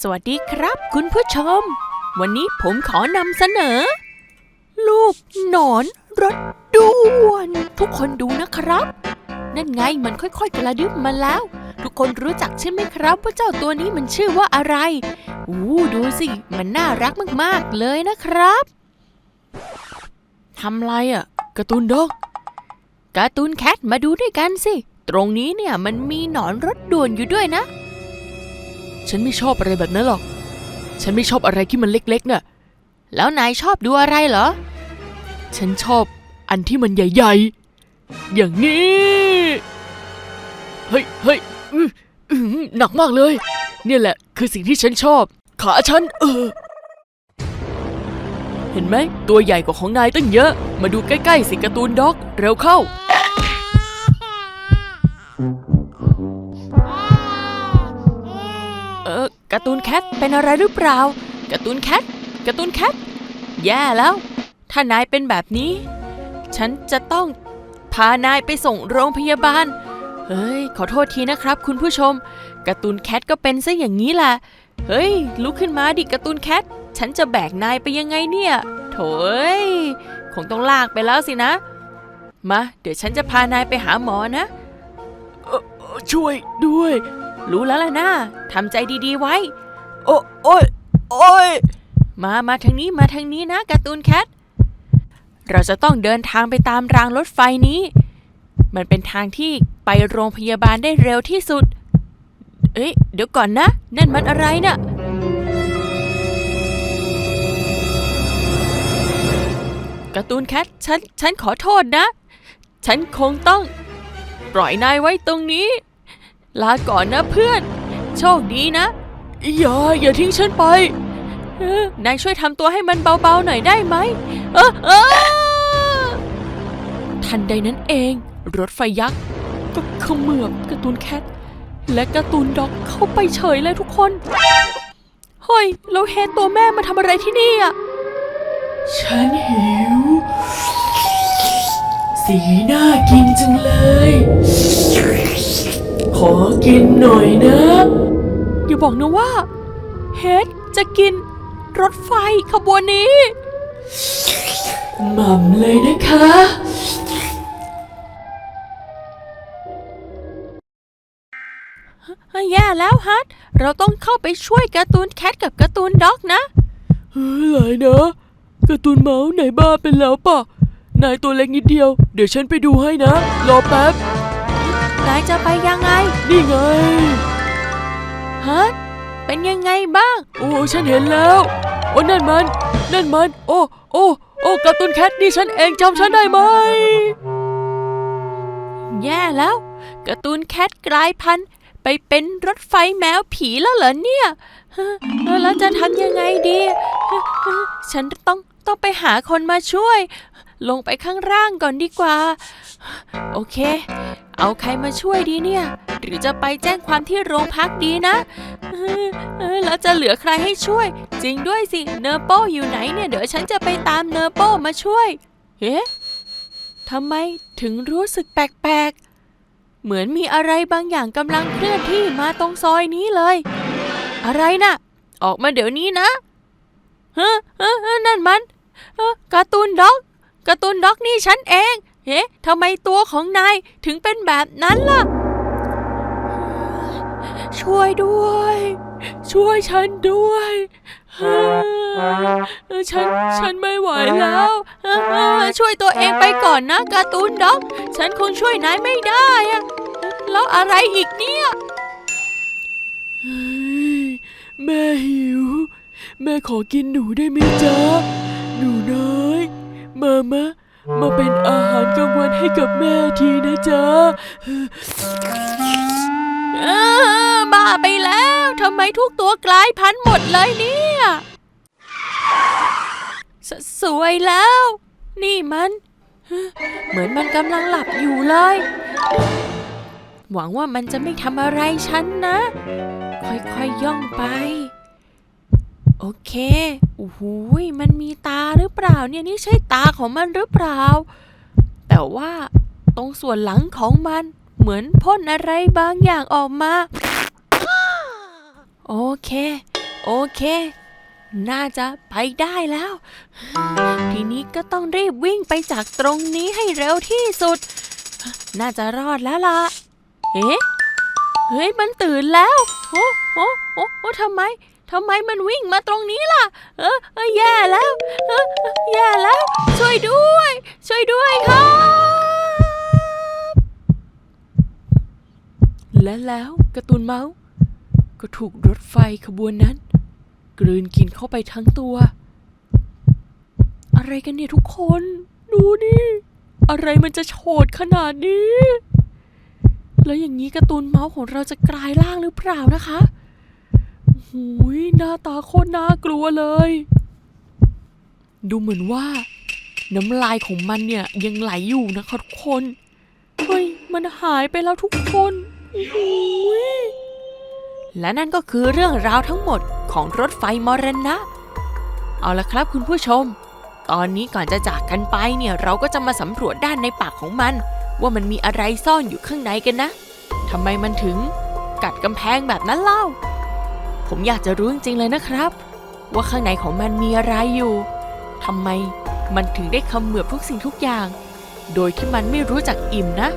สวัสดีครับ คุณผู้ชม วันนี้ผมขอนำเสนอ ลูกหนอนรถด่วน ทุกคนดูนะครับ นั่นไงมันค่อยๆกระดึบมาแล้ว ทุกคนรู้จักใช่ไหมครับว่าเจ้าตัวนี้มันชื่อว่าอะไรอู้ดูสิ มันน่ารักมากๆเลยนะครับทำไรอะ่ะการ์ตูนดอกการ์ตูนแคทมาดูด้วยกันสิ ตรงนี้เนี่ยมันมีหนอนรถด่วนอยู่ด้วยนะ ฉันไม่ชอบอะไรแบบนั้นหรอก ฉันไม่ชอบอะไรที่มันเล็กๆน่ะ แล้วนายชอบดูอะไรเหรอ ฉันชอบอันที่มันใหญ่ๆ อย่างนี้ เฮ้ยเฮ้ยอื้ออื้อหนักมากเลย เนี่ยแหละคือสิ่งที่ฉันชอบ ขาฉันเออ เห็นไหมตัวใหญ่กว่าของนายตั้งเยอะ มาดูใกล้ๆสิการ์ตูนด็อก เร็วเข้า การ์ตูนแคทเป็นอะไรหรือเปล่าการ์ตูนแคทการ์ตูนแคทแย่แล้ว ถ้านายเป็นแบบนี้ ฉันจะต้องพานายไปส่งโรงพยาบาล เฮ้ย ขอโทษทีนะครับ คุณผู้ชมการ์ตูนแคทก็เป็นซะอย่างนี้แหละเฮ้ย ลุกขึ้นมาดิการ์ตูนแคทฉันจะแบกนายไปยังไงเนี่ย โถยคงต้องลากไปแล้วสินะ มา เดี๋ยวฉันจะพานายไปหาหมอนะเออช่วยด้วย รู้แล้วล่ะนะทำใจดีๆไว้ โอ้โอ้ยโอ้ยมามาทางนี้มาทางนี้นะการ์ตูนแคทเราจะต้องเดินทางไปตามรางรถไฟนี้ มันเป็นทางที่ไปโรงพยาบาลได้เร็วที่สุด เอ๊ะเดี๋ยวก่อนนะ นั่นมันอะไรนะ่ะการ์ตูนแคทฉัน ฉันขอโทษนะ ฉันคงต้อง ปล่อยนายไว้ตรงนี้ ลาก่อนนะเพื่อน โชคดีนะ อย่าอย่าทิ้งฉันไปนายช่วยทำตัวให้มันเบาๆหน่อยได้ไหมเออเออทันใดนั้นเอง รถไฟยักษ์ก็เขมือบการ์ตูนแคทและการ์ตูนด็อกเข้าไปเฉยเลยทุกคนเฮ้ยเราเฮนตัวแม่มาทำอะไรที่นี่อะ ฉันหิว สีน่ากินจังเลย ขอกินหน่อยนะ อย่าบอกนะว่า เฮดจะกินรถไฟขบวนนี้ หม่ำเลยนะคะ แย่แล้วฮัทเราต้องเข้าไปช่วยการ์ตูนแคทกับการ์ตูนด็อกนะเฮ้ยไรนะการ์ตูนเมาส์ไหนบ้าเป็นแล้วปะนายตัวเล็กนิดเดียว เดี๋ยวฉันไปดูให้นะ รอแป๊บ นายจะไปยังไง นี่ไง ฮะ เป็นยังไงบ้าง โอ้ ฉันเห็นแล้ว โอ้ นั่นมัน นั่นมัน โอ้ โอ้ โอ้การ์ตูนแคทนี่ฉันเองจำฉันได้ไหม แย่แล้วการ์ตูนแคทกลายพันธุ์ไปเป็นรถไฟแมวผีแล้วเหรอเนี่ยเฮ้อแล้วจะทำยังไงดีเฮ้อเฮ้อฉันต้องต้องไปหาคนมาช่วย ลงไปข้างล่างก่อนดีกว่า โอเค เอาใครมาช่วยดีเนี่ย หรือจะไปแจ้งความที่โรงพักดีนะแล้วจะเหลือใครให้ช่วย จริงด้วยสิ เนอร์โปอยู่ไหนเนี่ย เดี๋ยวฉันจะไปตามเนอร์โปมาช่วยเอ๊ะทำไมถึงรู้สึกแปลกๆ เหมือนมีอะไรบางอย่างกำลังเคลื่อนที่มาตรงซอยนี้เลย อะไรนะ่ะ ออกมาเดี๋ยวนี้นะเฮ้อเฮ้อนั่นมันการ์ตูนด็อกการ์ตูนด็อกนี่ฉันเอง เฮ้ทำไมตัวของนายถึงเป็นแบบนั้นล่ะ ช่วยด้วย ช่วยฉันด้วยฉันฉันไม่ไหวแล้ว ช่วยตัวเองไปก่อนนะการ์ตูนด็อก ฉันคงช่วยนายไม่ได้อะแล้วอะไรอีกเนี่ยแม่หิว แม่ขอกินหนูได้ไหมจ๊ะ หนูน้อย มามา มาเป็นอาหารกลางวันให้กับแม่ทีนะจ๊ะบ้าไปแล้วทำไมทุกตัวกลายพันธุ์หมดเลยเนี่ยสสวยแล้ว นี่มัน เหมือนมันกำลังหลับอยู่เลย หวังว่ามันจะไม่ทำอะไรฉันนะ ค่อยๆย่องไป โอเคโอ้โหยมันมีตาหรือเปล่าเนี่ยนี่ใช่ตาของมันหรือเปล่า แต่ว่าตรงส่วนหลังของมันเหมือนพ่นอะไรบางอย่างออกมา โอเค โอเค น่าจะไปได้แล้ว ทีนี้ก็ต้องรีบวิ่งไปจากตรงนี้ให้เร็วที่สุด น่าจะรอดแล้วล่ะ เอ๊ะ เฮ้ย มันตื่นแล้ว โอ้โอ้โอ้โอ้ทำไม ทำไมมันวิ่งมาตรงนี้ล่ะ เออเออแย่แล้วเออเออแย่แล้ว ช่วยด้วย ช่วยด้วยครับ และแล้วการ์ตูนเมาส์ ก็ถูกรถไฟขบวนนั้น กลืนกินเข้าไปทั้งตัว อะไรกันเนี่ยทุกคน ดูนี่อะไรมันจะโฉดขนาดนี้ แล้วอย่างนี้การ์ตูนเมาส์ของเราจะกลายร่างหรือเปล่านะคะ หูยหน้าตาโคตรน่ากลัวเลย ดูเหมือนว่า น้ำลายของมันเนี่ยยังไหลอยู่นะคะทุกคน เฮ้ย มันหายไปแล้วทุกคนโอ้ยและนั่นก็คือเรื่องราวทั้งหมดของรถไฟมรณะ เอาละครับคุณผู้ชม ตอนนี้ก่อนจะจากกันไปเนี่ยเราก็จะมาสำรวจด้านในปากของมัน ว่ามันมีอะไรซ่อนอยู่ข้างในกันนะทำไมมันถึงกัดกำแพงแบบนั้นเล่า ผมอยากจะรู้จริงๆเลยนะครับ ว่าข้างในของมันมีอะไรอยู่ทำไมมันถึงได้คำเขมือบทุกสิ่งทุกอย่าง โดยที่มันไม่รู้จักอิ่มนะ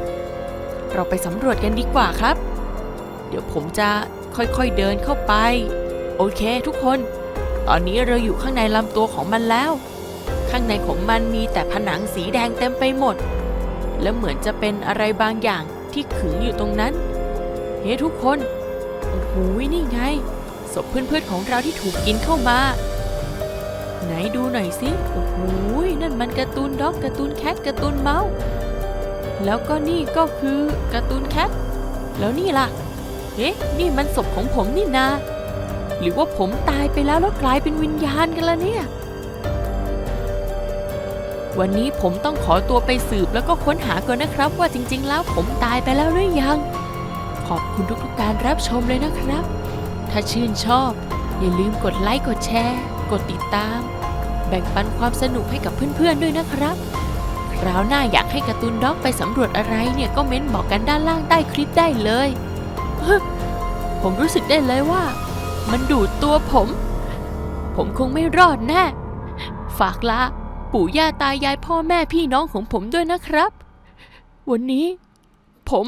เราไปสำรวจกันดีกว่าครับ เดี๋ยวผมจะค่อยๆเดินเข้าไป โอเคทุกคน ตอนนี้เราอยู่ข้างในลำตัวของมันแล้ว ข้างในของมันมีแต่ผนังสีแดงเต็มไปหมด และเหมือนจะเป็นอะไรบางอย่างที่ขึงอยู่ตรงนั้น เฮ้ทุกคน โอ้โหนี่ไง ศพเพื่อนๆของเราที่ถูกกินเข้ามา ไหนดูหน่อยสิโอ้โหนั่นมันการ์ตูนด็อกการ์ตูนแคทการ์ตูนเมาส์แล้วก็นี่ก็คือการ์ตูนแคทแล้วนี่ล่ะเอ๊ะนี่มันศพของผมนี่นาหรือว่าผมตายไปแล้วแล้วกลายเป็นวิญญาณกันละเนี่ย วันนี้ผมต้องขอตัวไปสืบแล้วก็ค้นหาก่อนนะครับ ว่าจริงๆ แล้วผมตายไปแล้วหรือยัง ขอบคุณทุกๆการรับชมเลยนะครับ ถ้าชื่นชอบ อย่าลืมกดไลค์กดแชร์ กดติดตาม แบ่งปันความสนุกให้กับเพื่อนๆด้วยนะครับ คราวหน้าอยากให้การ์ตูนด็อกไปสำรวจอะไรเนี่ยก็เม้นบอกกันด้านล่างใต้คลิปได้เลยเฮ้ยผมรู้สึกได้เลยว่า มันดูดตัวผม ผมคงไม่รอดแน่ ฝากลาปู่ย่าตายายพ่อแม่พี่น้องของผมด้วยนะครับ วันนี้ ผม